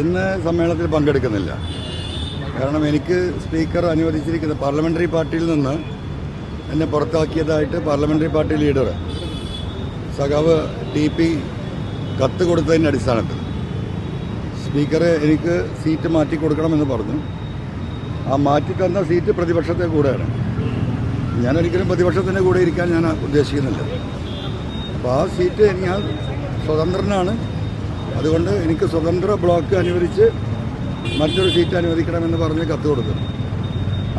ഇന്ന് സമ്മേളനത്തിൽ പങ്കെടുക്കുന്നില്ല. കാരണം എനിക്ക് സ്പീക്കർ അനുവദിച്ചിരിക്കുന്ന പാർലമെന്ററി പാർട്ടിയിൽ നിന്ന് എന്നെ പുറത്താക്കിയതായിട്ട് പാർലമെന്ററി പാർട്ടി ലീഡർ സഖാവ് ടി പി കത്ത് കൊടുത്തതിന്റെ അടിസ്ഥാനത്തിൽ. സ്പീക്കറെ എനിക്ക് സീറ്റ് മാറ്റി കൊടുക്കണമെന്ന് പറഞ്ഞു. ആ മാറ്റി തന്ന സീറ്റ് പ്രതിപക്ഷത്തെ കൂടെയാണ്. ഞാനൊരിക്കലും പ്രതിപക്ഷത്തിന്റെ കൂടെ ഇരിക്കാൻ ഞാൻ ഉദ്ദേശിക്കുന്നില്ല. അപ്പോൾ ആ സീറ്റ് ഞാൻ സ്വതന്ത്രനാണ്. അതുകൊണ്ട് എനിക്ക് സ്വതന്ത്ര ബ്ലോക്ക് അനുവദിച്ച് മറ്റൊരു സീറ്റ് അനുവദിക്കണമെന്ന് പറഞ്ഞ് കത്ത് കൊടുത്തു.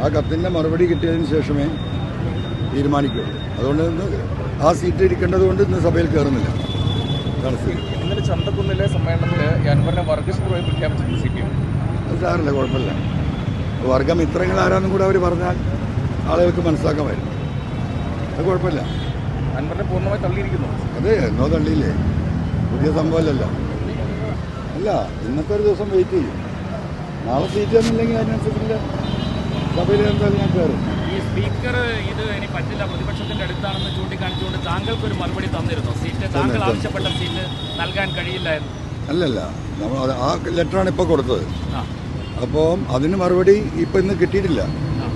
ആ കത്തിന്റെ മറുപടി കിട്ടിയതിന് ശേഷമേ തീരുമാനിക്കുള്ളൂ അതുകൊണ്ട് ഇന്ന് ആ സീറ്റ് ഇരിക്കേണ്ടത് കൊണ്ട് ഇന്ന് സഭയിൽ കയറുന്നില്ല ഇന്നലെ ചന്തക്കുന്നിലെ സമ്മേളനത്തിൽ അൻവറിനെ വർഗീസ്പൂർവമായി പ്രഖ്യാപിച്ചിട്ടുണ്ട് സി പി എം അത് സാറില്ല കുഴപ്പമില്ല. വർഗം ഇത്രങ്ങൾ ആരാന്നും കൂടെ അവർ പറഞ്ഞാൽ ആളുകൾക്ക് മനസ്സിലാക്കാമായിരുന്നു. അത് കുഴപ്പമില്ല. അൻവറിനെ പൂർണമായി തള്ളിയിരിക്കുന്നു. അതെ എന്നോ തള്ളിയില്ലേ? പുതിയ സംഭവമല്ലല്ലോ. അല്ല ഇന്നത്തെ ഒരു ദിവസം വെയിറ്റ് ചെയ്യും. നാളെ സീറ്റ് തന്നില്ലെങ്കിൽ അതിനനുസരിച്ചില്ല സഭയിൽ എന്തായാലും ഞാൻ കയറും ഈ സ്പീക്കർ ഇത് ഇനി പറ്റില്ല. പ്രതിപക്ഷത്തിന്റെ അടുത്താണെന്ന് ചൂണ്ടിക്കാണിച്ചുകൊണ്ട് താങ്കൾക്ക് ഒരു മറുപടി തന്നിരുന്നു. സീറ്റ് താങ്കൾ ആവശ്യപ്പെട്ട സീറ്റ് നൽകാൻ കഴിയില്ല എന്ന് അല്ലല്ല നമ്മൾ ആ ലെറ്ററാണ് ഇപ്പോൾ കൊടുത്തത്. അപ്പം അപ്പോൾ അതിന് മറുപടി ഇപ്പം ഇന്ന് കിട്ടിയിട്ടില്ല.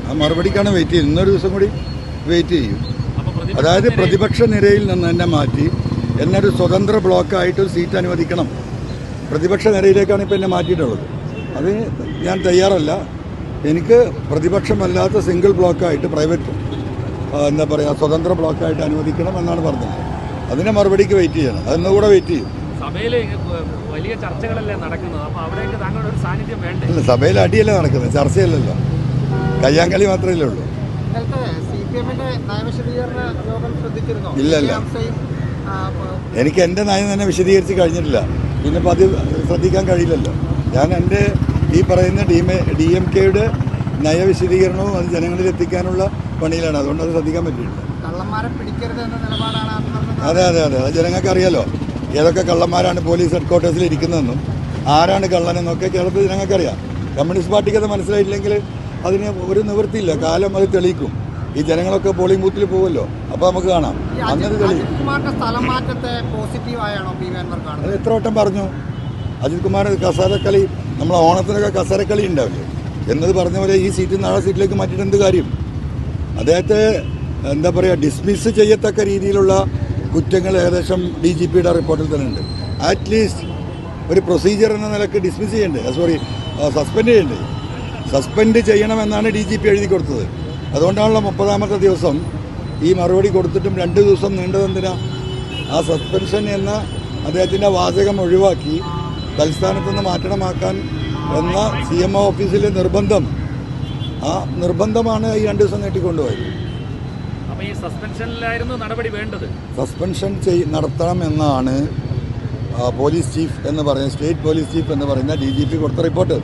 ആ. മറുപടിക്കാണ് വെയിറ്റ് ചെയ്യുന്നത് ഇന്നൊരു ദിവസം കൂടി വെയിറ്റ് ചെയ്യും. അതായത് പ്രതിപക്ഷ നിരയിൽ നിന്ന് എന്നെ മാറ്റി എന്നൊരു സ്വതന്ത്ര ബ്ലോക്കായിട്ട് സീറ്റ് അനുവദിക്കണം. പ്രതിപക്ഷ നിരയിലേക്കാണ് ഇപ്പോൾ എന്നെ മാറ്റിയിട്ടുള്ളത്. അത് ഞാൻ തയ്യാറല്ല. എനിക്ക് പ്രതിപക്ഷമല്ലാത്ത സിംഗിൾ ബ്ലോക്കായിട്ട് പ്രൈവറ്റ് എന്താ പറയുക സ്വതന്ത്ര ബ്ലോക്കായിട്ട് അനുവദിക്കണം എന്നാണ് പറഞ്ഞത്. അതിനെ മറുപടിക്ക് വെയിറ്റ് ചെയ്യണം. അതിന്നുകൂടെ വെയിറ്റ് ചെയ്യും. സഭയിൽ വലിയ ചർച്ചകളല്ലേ നടക്കുന്നത്. അപ്പോൾ അവിടേക്ക് താങ്കളുടെ ഒരു സാന്നിധ്യം വേണ്ടേ? അല്ല സഭയിൽ അടിയല്ലേ നടക്കുന്നത്. ചർച്ചയല്ലല്ലോ. കയ്യാങ്കളി മാത്രമേ ഉള്ളൂ. ഇല്ലല്ല. ഇല്ല, ഇല്ല. എനിക്ക് എന്റെ നയം തന്നെ വിശദീകരിച്ച് കഴിഞ്ഞിട്ടില്ല. പിന്നെ ഇപ്പം അത് ശ്രദ്ധിക്കാൻ കഴിയില്ലല്ലോ. ഞാൻ എന്റെ ഈ പറയുന്ന ഡി എം ഡി എം കെയുടെ നയവിശദീകരണവും അത് ജനങ്ങളിൽ എത്തിക്കാനുള്ള പണിയിലാണ്. അതുകൊണ്ട് അത് ശ്രദ്ധിക്കാൻ നിലപാടാണ് അതെ അതെ അതെ. അത് ജനങ്ങൾക്ക് അറിയാലോ. ഏതൊക്കെ കള്ളന്മാരാണ് പോലീസ് ഹെഡ് ക്വാർട്ടേഴ്സിൽ ഇരിക്കുന്നതെന്നും ആരാണ് കള്ളനെന്നൊക്കെ കേരളത്തിൽ ജനങ്ങൾക്കറിയാം. കമ്മ്യൂണിസ്റ്റ് പാർട്ടിക്ക് അത് മനസ്സിലായിട്ടില്ലെങ്കിൽ അതിന് ഒരു നിവൃത്തിയില്ല. കാലം അത് തെളിയിക്കും. ഈ ജനങ്ങളൊക്കെ പോളിംഗ് ബൂത്തിൽ പോകുമല്ലോ അപ്പോൾ നമുക്ക് കാണാം. കാണുന്നത്? അത് എത്ര വട്ടം പറഞ്ഞു? അജിത് കുമാർ കസാരക്കളി നമ്മളെ ഓണത്തിനൊക്കെ കസാരക്കളി ഉണ്ടാവില്ലേ? എന്നത് പറഞ്ഞ പോലെ ഈ സീറ്റിൽ നാളെ സീറ്റിലേക്ക് മാറ്റിയിട്ട് എന്ത് കാര്യം? അദ്ദേഹത്തെ എന്താ പറയുക ഡിസ്മിസ് ചെയ്യത്തക്ക രീതിയിലുള്ള കുറ്റങ്ങൾ ഏകദേശം ഡി ജി പിയുടെ റിപ്പോർട്ടിൽ തന്നെ ഉണ്ട്. അറ്റ്ലീസ്റ്റ് ഒരു പ്രൊസീജിയർ എന്ന നിലയ്ക്ക് ഡിസ്മിസ് ചെയ്യണ്ടേ? സോറി സസ്പെൻഡ് ചെയ്യണ്ടേ? സസ്പെൻഡ് ചെയ്യണമെന്നാണ് ഡി ജി പി എഴുതി കൊടുത്തത്. അതുകൊണ്ടാണല്ലോ മുപ്പതാമത്തെ ദിവസം ഈ മറുപടി കൊടുത്തിട്ടും രണ്ട് ദിവസം നീണ്ടതെന്തിനാ? ആ സസ്പെൻഷൻ എന്ന അദ്ദേഹത്തിന്റെ വാചകം ഒഴിവാക്കി തൽസ്ഥാനത്ത് നിന്ന് മാറ്റണമാക്കാൻ എന്ന സി എം ഒ ഓഫീസിലെ നിർബന്ധം. ആ നിർബന്ധമാണ് ഈ രണ്ട് ദിവസം നീട്ടിക്കൊണ്ടുപോയത്. ഈ സസ്പെൻഷനിലായിരുന്നു നടപടി വേണ്ടത്. സസ്പെൻഷൻ ചെയ് നടത്തണം എന്നാണ് പോലീസ് ചീഫ് എന്ന് പറയുന്ന സ്റ്റേറ്റ് പോലീസ് ചീഫ് എന്ന് പറയുന്ന ഡി ജി പി കൊടുത്ത റിപ്പോർട്ട്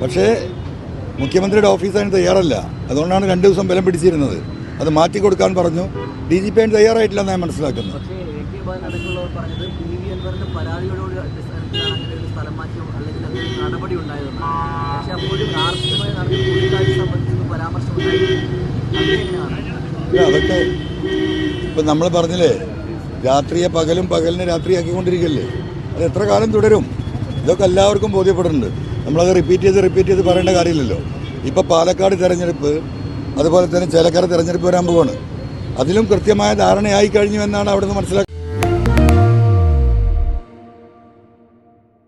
പക്ഷേ മുഖ്യമന്ത്രിയുടെ ഓഫീസ് അതിന് തയ്യാറല്ല. അതുകൊണ്ടാണ് രണ്ട് ദിവസം ബലം പിടിച്ചിരുന്നത്. അത് മാറ്റി കൊടുക്കാൻ പറഞ്ഞു. ഡി ജി പി അതിന് തയ്യാറായിട്ടില്ല ഞാൻ മനസ്സിലാക്കുന്നു അതൊക്കെ ഇപ്പം നമ്മൾ പറഞ്ഞില്ലേ രാത്രിയെ പകലും പകലിനെ രാത്രിയാക്കിക്കൊണ്ടിരിക്കല്ലേ? അത് എത്ര കാലം തുടരും? ഇതൊക്കെ എല്ലാവർക്കും ബോധ്യപ്പെടുന്നുണ്ട് നമ്മളത് റിപ്പീറ്റ് ചെയ്ത് റിപ്പീറ്റ് ചെയ്ത് പറയേണ്ട കാര്യമില്ലല്ലോ. ഇപ്പോൾ പാലക്കാട് തെരഞ്ഞെടുപ്പ് അതുപോലെ തന്നെ ചേലക്കര തെരഞ്ഞെടുപ്പ് വരാൻ പോവാണ് അതിലും കൃത്യമായ ധാരണയായി കഴിഞ്ഞു എന്നാണ് അവിടുന്ന് മനസ്സിലാക്കുന്നത്